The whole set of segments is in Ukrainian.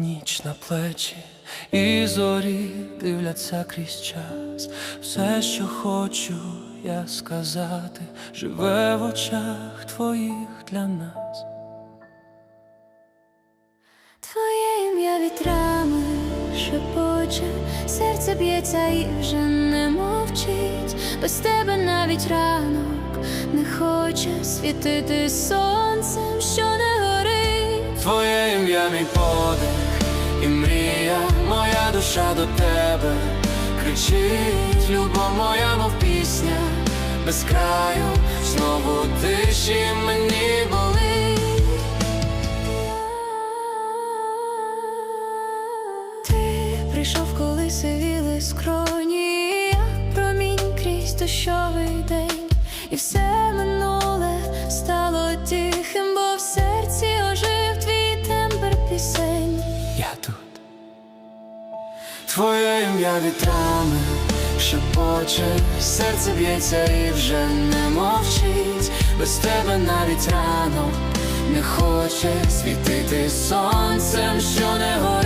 ніч на плечі, і зорі дивляться крізь час. Все, що хочу я сказати, живе в очах твоїх для нас. Твоє ім'я вітрами шепоче, серце б'ється і вже не мовчить. Без тебе навіть ранок не хоче світити сонцем, що не. Твоє ім'я мій подих і мрія, моя душа до тебе кричить, любов моя, мов пісня, без краю, знову тиші мені болить. Ти прийшов, коли сивіли скроні, я промінь крізь дощовий день, і все Твоє ім'я вітрами шепоче, серце б'ється і вже не мовчить. Без тебе навіть рано не хоче світити сонцем, що не горить.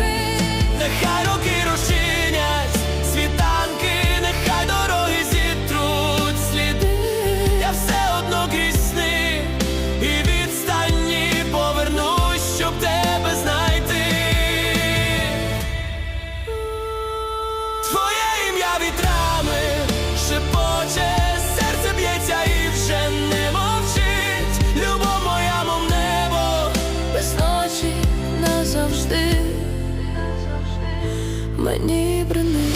Твоє ім'я вітрами шепоче, серце б'ється і вже не мовчить. Любов моя, мов небо, без ночі назавжди мені брини.